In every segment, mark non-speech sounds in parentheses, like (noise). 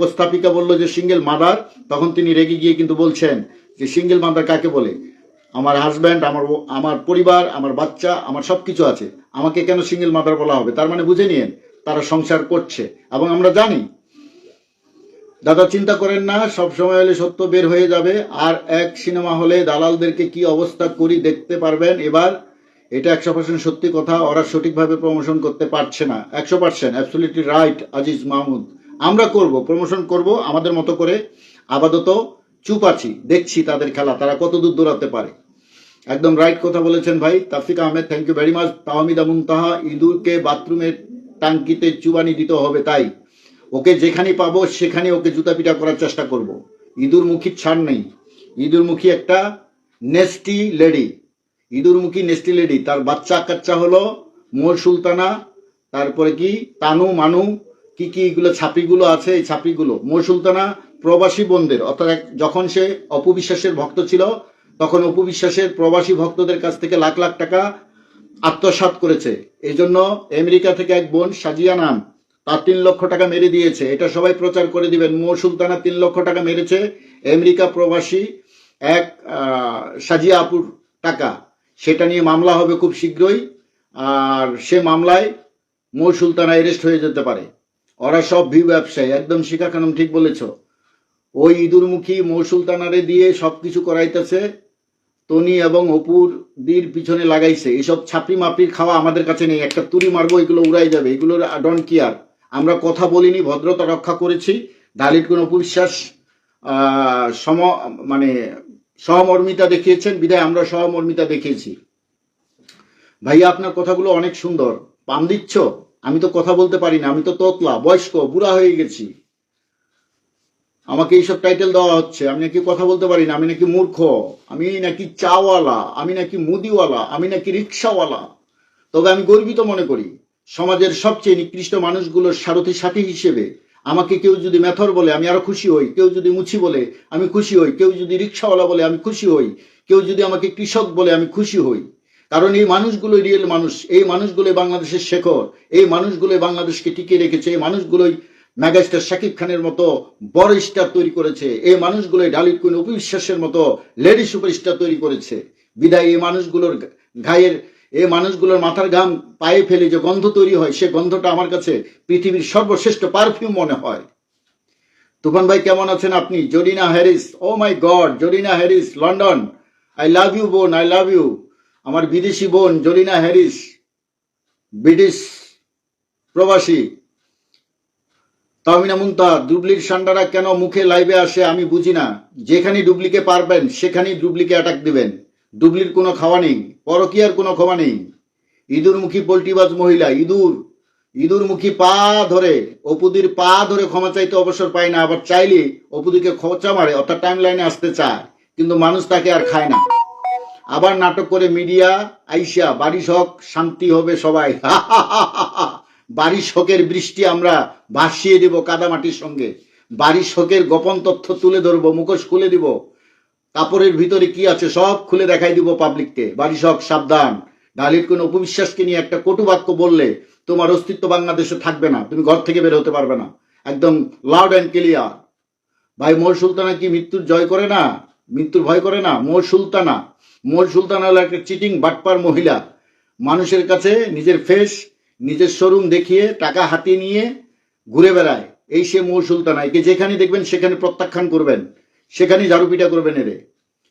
উপস্থাপিকা বলল যে সিঙ্গেল মাদার তখন তিনি রেগে গিয়ে কিন্তু বলছেন যে সিঙ্গেল মাদার কাকে বলে? আমার হাজব্যান্ড আমার আমার পরিবার, আমার বাচ্চা, আমার সব কিছু আছে। আমাকে কেন সিঙ্গেল মাদার বলা হবে? তার মানে বুঝে নিয়েন, তারা সংসার করছে। এবং আমরা জানি, দাদা চিন্তা করেন না, সব সময় হলে সত্য বের হয়ে যাবে। আর এক সিনেমা হলে দালালদেরকে কি অবস্থা করি দেখতে পারবেন? এবার এটা একশো পার্সেন্ট সত্যি কথা, ওরা সঠিকভাবে প্রমোশন করতে পারছে না। একশো percent absolutely right Aziz Mahmud. আমরা করব প্রমোশন করব, আমাদের মতো করে আপাতত চুপ আছি, দেখছি তাদের খেলা, তারা কত দূর দৌড়াতে পারে। একদম রাইট কথা বলেছেন ভাই, Taufiq Ahmed thank you very much Tahmida Muntaha, ইঁদুরকে বাথরুমের টাঙ্কিতে চুবানি দিতে হবে, তাই। ওকে যেখানে পাবো, সেখানে ওকে জুতা পিটা করার চেষ্টা করব। ইঁদুর মুখী ছাড় নেই। ইঁদুর মুখী একটা নেস্টি লেডি ইঁদুর মুখী নেস্টি লেডি তার বাচ্চা কাচ্চা হলো মোর সুলতানা, তারপরে কি? তানু, মানু কি কি এগুলো ছাপিগুলো আছে? এই ছাপিগুলো মোর সুলতানা প্রবাসী বোনদের অর্থাৎ যখন সে অপবিশ্বাসের ভক্ত ছিল, তখন অপবিশ্বাসের প্রবাসী ভক্তদের কাছ থেকে লাখ লাখ টাকা আত্মসাৎ করেছে। এই জন্য আমেরিকা থেকে এক বোন সাজিয়া নাম, তার তিন লক্ষ টাকা মেরে দিয়েছে। এটা সবাই প্রচার করে দিবেন। মো সুলতানা তিন লক্ষ টাকা মেরেছে আমেরিকা প্রবাসী এক সাজিয়া আপুর টাকা। সেটা নিয়ে মামলা হবে খুব শীঘ্রই। আর সে মামলায় মো সুলতানা অ্যারেস্ট হয়ে যেতে পারে। ওরা সব ভিউ ব্যবসায়ী, একদম শিখা খানম ঠিক বলেছ। ওই ইঁদুরমুখী মো সুলতানারে দিয়ে সবকিছু করাইতেছে, তনি এবং অপুর দির পিছনে লাগাইছে। এসব ছাপড়ি মাপড়ির খাওয়া আমাদের কাছে নেই। একটা তুড়ি মারবো, এগুলো উড়াই যাবে। এগুলোর ডন কেয়ার আমরা কথা বলিনি, ভদ্রতা রক্ষা করেছি। ডালিট কোন অপবিশ্বাস সম মানে সহমর্মিতা দেখিয়েছেন। বিদায় আমরা সহমর্মিতা দেখিয়েছি। ভাইয়া, আপনার কথাগুলো অনেক সুন্দর। পাম দিচ্ছ? আমি তো কথা বলতে পারি না, আমি তো তোতলা, বয়স্ক, বুড়া হয়ে গেছি। আমাকে এইসব টাইটেল দেওয়া হচ্ছে, আমি নাকি কথা বলতে পারি না, আমি নাকি মূর্খ, আমি নাকি চাওয়ালা, আমি নাকি মুদিওয়ালা, আমি নাকি রিক্সাওয়ালা। তবে আমি গর্বিত মনে করি, সমাজের সবচেয়ে নিকৃষ্ট মানুষগুলোর সারথী সাথী হিসেবে আমাকে কেউ যদি মেথর বলে আমি আরও খুশি হই, কেউ যদি মুছি বলে আমি খুশি হই, কেউ যদি রিক্সাওয়ালা বলে আমি খুশি হই, কেউ যদি আমাকে কৃষক বলে আমি খুশি হই। কারণ এই মানুষগুলো রিয়েল মানুষ। এই মানুষগুলো বাংলাদেশের শেখর। এই মানুষগুলো বাংলাদেশকে টিকিয়ে রেখেছে। এই মানুষগুলোই মেগাস্টার শাকিব খানের মতো বড় স্টার তৈরি করেছে। এই মানুষগুলো ডালিত কুইন অবিশ্বাসের মতো লেডি সুপারস্টার তৈরি করেছে। বিদায়, এই মানুষগুলোর গায়ের, এই মানুষগুলোর মাথার ঘাম পায়ে ফেলে যে গন্ধ তৈরি হয়, সে গন্ধটা আমার কাছে পৃথিবীর সর্বশ্রেষ্ঠ পারফিউম মনে হয়। তুফান ভাই, কেমন আছেন আপনি? Zarina Harris oh my god Zarina Harris, London. I love you বোন আই লাভ ইউ আমার বিদেশি বোন জলিনা হ্যারিস, ব্রিটিশ প্রবাসী। তামিনা মুন্তা ডুবলির সান্ডারা কেন মুখে লাইভে আসে আমি বুঝি না। যেখানে ডুবলিকে পারবেন, সেখানেই ডুবলিকে অ্যাটাক দিবেন। ডুবলির কোনো খাওয়া নেই, পরকিয়ার কোনো ক্ষমা নেই। ইঁদুরমুখী পোল্ট্রিবাজ মহিলা, ইঁদুর, ইঁদুরমুখী পা ধরে, অপুদির পা ধরে ক্ষমা চাইতে অবসর পায় না, আবার চাইলে অপুদিকে খোঁচা মারে, অর্থাৎ টাইম লাইনে আসতে চায়, কিন্তু মানুষ তাকে আর খায় না। আবার নাটক করে মিডিয়া আইসা বাড়ি শখ শান্তি হবে সবাই। বাড়ি শোকের বৃষ্টি আমরা ভাসিয়ে দেব কাদামাটির সঙ্গে। বাড়ি শোকের গোপন তথ্য তুলে ধরবো, মুখোশ খুলে দিব। কাপড়ের ভিতরে কি আছে সব খুলে দেখাই দিব পাবলিককে। বাড়ি শখ সাবধান। ডালির কোন উপবিশ্বাসকে নিয়ে একটা কটু বাক্য বললে তোমার অস্তিত্ব বাংলাদেশে থাকবে না। তুমি ঘর থেকে বের হতে পারবে না। একদম লাউড অ্যান্ড ক্লিয়ার ভাই মোর সুলতানা কি মৃত্যুর জয় করে না? মৃত্যুর ভয় করে না মোর সুলতানা। মোর সুলতানা হলো একটা চিটিং বাটপার মহিলা। মানুষের কাছে নিজের ফেস নিজের শোরুম দেখিয়ে টাকা হাতিয়ে নিয়ে ঘুরে বেড়ায়। এই সে মোর সুলতানা। একে যেখানে দেখবেন, সেখানে প্রত্যাখ্যান করবেন। সেখানে ঝাড়ু পিটা করবেন এরে।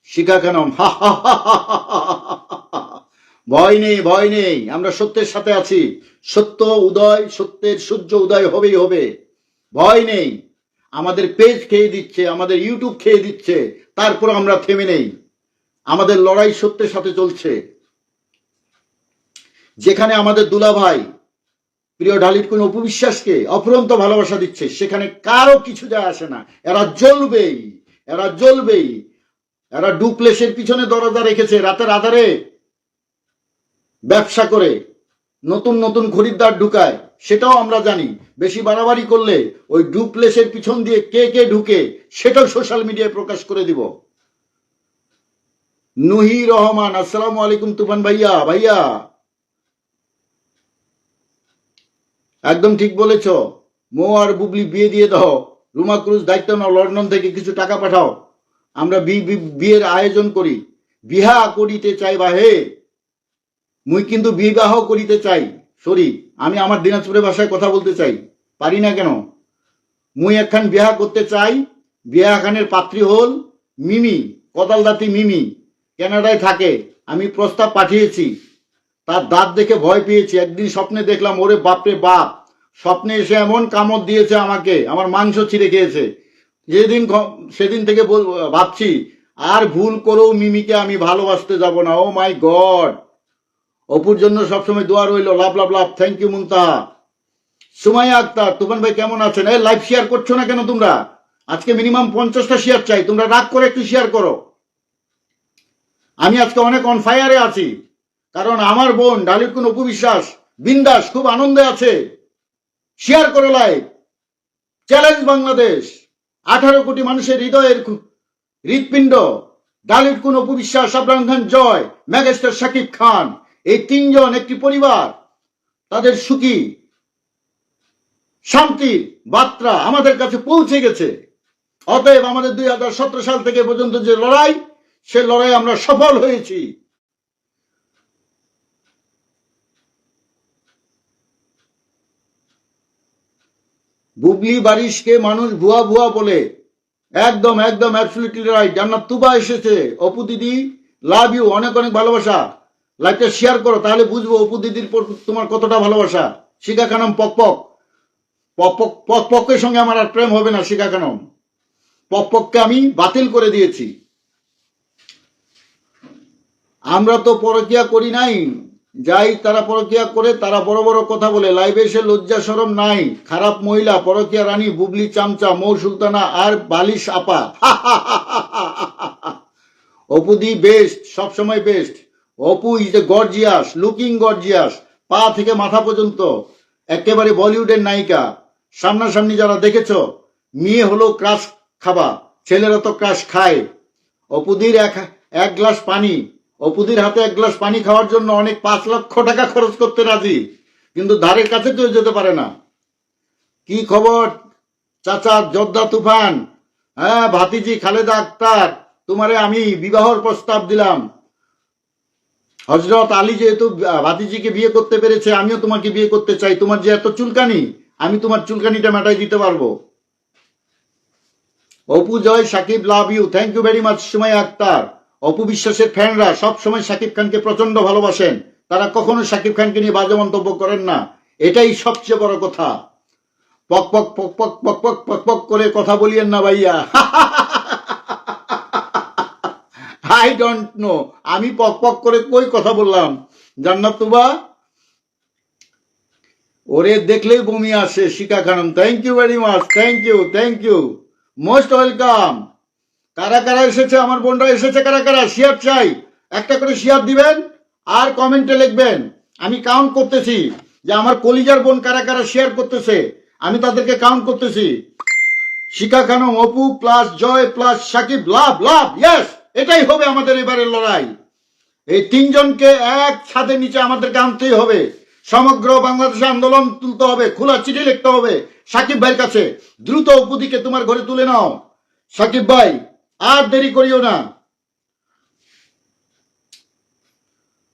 শিখা হা হা হা হা। ভয় নেই ভয় নেই। আমরা সত্যের সাথে আছি। সত্য উদয়, সত্যের সূর্য উদয় হবেই হবে। ভয় নেই। আমাদের পেজ খেয়ে দিচ্ছে, আমাদের ইউটিউব খেয়ে দিচ্ছে। তারপর আমরা থেমে নেই। আমাদের লড়াই সত্যের সাথে চলছে। যেখানে আমাদের দুলা ভাই প্রিয় ঢালির কোন উপবিশ্বাসকে অফুরন্ত ভালোবাসা দিচ্ছে, সেখানে কারও কিছু যায় আসে না। এরা জ্বলবেই এরা জ্বলবেই। এরা ডুপ্লেসের পিছনে দরজা রেখেছে রাতের আধারে ব্যবসা করে, নতুন নতুন খরিদ্দার ঢুকায়। সেটাও আমরা জানি। বেশি বাড়াবাড়ি করলে ওই ডুপ্লেসের পিছন দিয়ে কে কে ঢুকে সেটাও সোশ্যাল মিডিয়ায় প্রকাশ করে দিব। নুহি রহমান, আসসালামু আলাইকুম তুফান ভাইয়া ভাইয়া। একদম ঠিক বলেছ। মো আর বুবলি বিয়ে দিয়ে দাও। রুমা ক্রুজ দায়িত্ব নাও, লন্ডন থেকে কিছু টাকা পাঠাও। আমরা বিয়ের আয়োজন করি। বিহা করিতে চাই বা হে? মুই কিন্তু বিবাহ করিতে চাই। সরি, আমি আমার দিনাজপুরের ভাষায় কথা বলতে চাই। পারি না কেন? মুই একখান বিয়া করতে চাই, বিয়া খানের পাত্রী হল মিমি, কদালদাতি মিমি। কানাডায় থাকে, আমি প্রস্তাব পাঠিয়েছি। তার দাঁত দেখে ভয় পেয়েছি, একদিন স্বপ্নে দেখলাম, ওরে বাপরে বাপ, স্বপ্নে এসে এমন কামড় দিয়েছে আমাকে, আমার মাংস ছিঁড়ে খেয়েছে। যেদিন সেদিন থেকে ভাবছি, আর ভুল করেও মিমিকে আমি ভালোবাসতে যাব না, ও মাই গড। অপুর জন্য সবসময় দোয়া রইল, love love love. Thank you Muntaha. Sumaiya Akter, Tufan ভাই কেমন আছেন? এই লাইভ শেয়ার করছ না কেন তোমরা? আজকে মিনিমাম পঞ্চাশটা শেয়ার চাই। তোমরা রাগ করে একটু শেয়ার করো। আমি আজকে অনেক অন ফায়ারে আছি। কারণ আমার বোন ডালির কোন উপবিশ্বাস বিন্দাস, খুব আনন্দে আছে। শেয়ার করো লাইভ চ্যালেঞ্জ বাংলাদেশ। আঠারো কোটি মানুষের হৃদয়ের হৃৎপিণ্ড। ডালির কোন উপবিশ্বাস সাবরান খান জয়। ম্যাগেস্টার শাকিব খান। এই তিনজন একটি পরিবার, তাদের সুখী, শান্তির বার্তা আমাদের কাছে পৌঁছে গেছে। অতএব আমাদের দুই হাজার সতেরো সাল থেকে পর্যন্ত যে লড়াই, সে লড়াই আমরা সফল হয়েছি। বুবলি বারিশকে মানুষ ভুয়া ভুয়া বলে, একদম একদম অ্যাবসলিউটলি রাইট জান্নাত তুবা এসেছে। অপু দিদি লাভ ইউ অনেক অনেক ভালোবাসা। লাইভটা শেয়ার করো, তাহলে বুঝব অপু দিদির তোমার কতটা ভালোবাসা। শিখা খানম পক পক। পক পক পকের সঙ্গে আমার আর প্রেম হবে না, শিখা খানম পক, পককে আমি বাতিল করে দিয়েছি। আমরা তো পরকিয়া করি নাই। যাই তারা পরকিয়া করে, তারা বড় বড় কথা বলে। লাইভে এসে লজ্জা সরম নাই। খারাপ মহিলা, পরকিয়া রানী, বুবলি, চামচা, মৌ, সুলতানা আর বালিশ আপা। (laughs) অপুদি বেস্ট সবসময় best Apu is a gorgeous looking gorgeous পা থেকে মাথা পর্যন্ত, একেবারে বলিউডের নায়িকা। সামনাসামনি যারা দেখেছ, মেয়ে হলো ক্রাশ খাবা, ছেলেরা তো ক্রাশ খায়। অপুদির এক এক গ্লাস পানি, অপুদির হাতে এক গ্লাস পানি খাওয়ার জন্য অনেক পাঁচ লক্ষ টাকা খরচ করতে রাজি, কিন্তু ধারের কাছে কেউ যেতে পারে না। কি খবর, চাচা যোদ্ধা তুফান? হ্যাঁ ভাতিজি খালেদা আক্তার, তোমারে আমি বিবাহর প্রস্তাব দিলাম। হজরত আলী যেহেতু ভাতিজিকে বিয়ে করতে পেরেছে, আমিও তোমাকে বিয়ে করতে চাই। তোমার যে এত চুলকানি, আমি তোমার চুলকানিটা মেটাই দিতে পারব। Apu Joy, Sakib, love you. Thank you very much Somoy Akter. Apu বিশ্বাসের ফ্যানরা সব সময় সাকিব খানকে প্রচণ্ড ভালোবাসেন। তারা কখনো সাকিব খানকে নিয়ে বাজে মন্তব্য করেন না। এটাই সবচেয়ে বড় কথা। পক পক পক পক পক পক পক পক করে কথা বলিয়েন না ভাইয়া। (laughs) আই ডোন্ট নো আমি পক পক করে কই কথা বললাম? জান্নাত তুবা? ওরে দেখলেই বমি আসে, Shikha Khanam thank you very much thank you thank you most welcome কারা কারা এসেছে? আমার বোনরা এসেছে কারা কারা? শেয়ার চাই। একটা করে শেয়ার দিবেন আর কমেন্টে লিখবেন। আমি কাউন্ট করতেছি যে আমার কলিজার বোন কারা কারা শেয়ার করতেছে। আমি তাদেরকে কাউন্ট করতেছি। Shikha Khanam, Apu plus Joy plus Sakib, love love yes এটাই হবে আমাদের এবারের লড়াই। এই তিনজনকে এক ছাদের নিচে আমাদেরকে আনতেই হবে। সমগ্র বাংলাদেশে আন্দোলন তুলতে হবে, খোলা চিঠি লিখতে হবে। সাকিব ভাইয়ের কাছে দ্রুত উপদিকে তোমার ঘরে তুলে নাও। সাকিব ভাই, আর দেরি করিও না।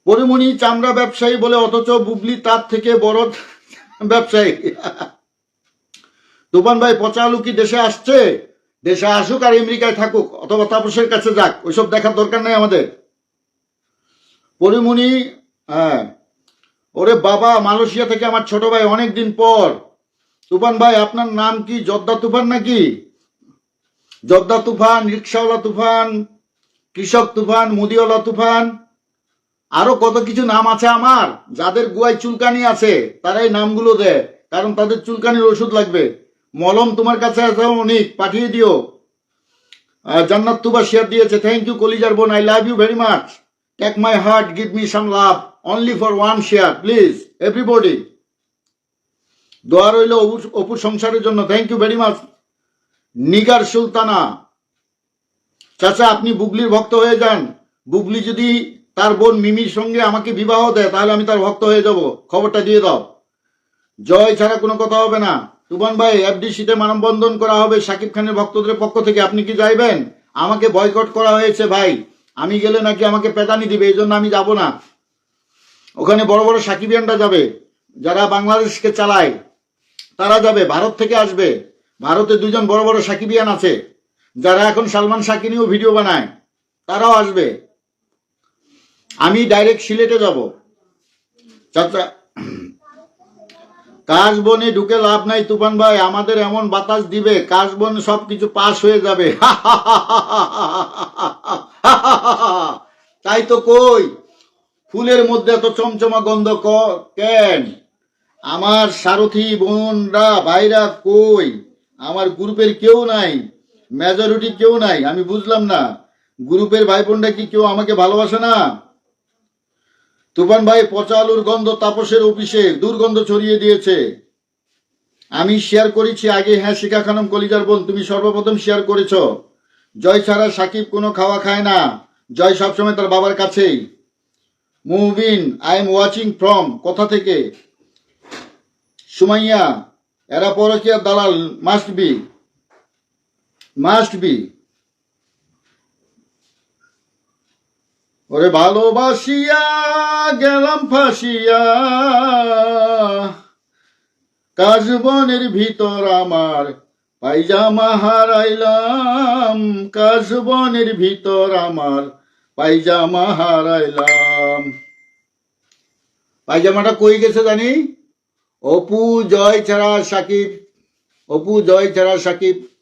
পরিমণি চামড়া ব্যবসায়ী বলে অথচ বুবলি তার থেকে বড় ব্যবসায়ী। (laughs) তুফান ভাই পচা আলু কি দেশে আসছে? দেশে আসুক আর আমেরিকায় থাকুক, অথবা তাপসের কাছে যাক, ওইসব দেখার দরকার নেই আমাদের। পরিমণি হ্যাঁ ওরে বাবা, মালয়েশিয়া থেকে আমার ছোট ভাই অনেক দিন পর। তুফান ভাই, আপনার নাম কি? জর্দা তুফান নাকি? জর্দা তুফান, রিক্সাওয়ালা তুফান, কৃষক তুফান, মুদিওয়ালা তুফান, আরও কত কিছু নাম আছে আমার, যাদের গুয়ায় চুলকানি আছে, তারাই নামগুলো দেয়, কারণ তাদের চুলকানির ওষুধ লাগবে। মলম তোমার কাছে আছে, অনেক, পাঠিয়ে দিও। জান্নাত তুবা শেয়ার দিয়েছে। থ্যাংক ইউ কলিজার বোন I love you very much take my heart give me some love only for one share please everybody দোয়া রইল অপুর সংসারের জন্য। Thank you very much Nigar Sultana, চাচা, আপনি বুগলির ভক্ত হয়ে যান। বুগলি যদি তার বোন মিমির সঙ্গে আমাকে বিবাহ দেয়, তাহলে আমি তার ভক্ত হয়ে যাব। খবরটা দিয়ে দাও। জয় ছাড়া কোনো কথা হবে না। তুফান ভাই, এফডিসিতে মানববন্ধন করা হবে সাকিব খানের ভক্তদের পক্ষ থেকে। আপনি কি যাইবেন আমাকে বয়কট করা হয়েছে ভাই। আমি গেলে নাকি আমাকে পেদানি দিবে এই জন্য আমি যাব না। ওখানে বড় বড় সাকিবিয়ানরা যাবে, যারা বাংলাদেশকে চালায়, তারা যাবে, ভারত থেকে আসবে। ভারতে দুজন বড় বড় সাকিবিয়ান আছে, যারা এখন সালমান শাকি নিয়েও ভিডিও বানায়, তারাও আসবে। আমি ডাইরেক্ট সিলেটে যাব। চাচা কাশবনে ঢুকে লাভ নাই, তুফান ভাই, আমাদের এমন বাতাস দিবে, কাশবন সবকিছু পাশ হয়ে যাবে। (laughs) তাই তো কই, ফুলের মধ্যে এত চমচমা গন্ধ কেন? আমার সারথি বোনরা, ভাইরা কই? আমার গ্রুপের কেউ নাই মেজরিটি কেউ নাই, আমি বুঝলাম না। গ্রুপের ভাই বোনরা কি কেউ আমাকে ভালোবাসে না? তুফান ভাই পচা আলুর গন্ধ তাপসের অফিসে দুর্গন্ধ ছড়িয়ে দিয়েছে। আমি শেয়ার করেছি আগে হ্যাঁ শিখা খানম কলিজার বোন, তুমি সর্বপ্রথম শেয়ার করেছ। জয় ছাড়া সাকিব কোনো খাওয়া খায় না। জয় সবসময় তার বাবার কাছেই। মুভিন আই এম ওয়াচিং ফ্রম কোথা থেকে? সুমাইয়া, এরা পরকিয়া দালাল মাস্ট বি মাস্ট বি ওরে ভালোবাসিয়া, গেলাম ফাঁসিয়া। কাশবনের ভিতর আমার, পাইজামা হারাইলাম। কাশবনের ভিতর আমার, পাইজামা হারাইলাম। পায়জামাটা কই গেছে জানি? অপু জয় ছাড়া সাকিব, অপু জয় ছাড়া সাকিব।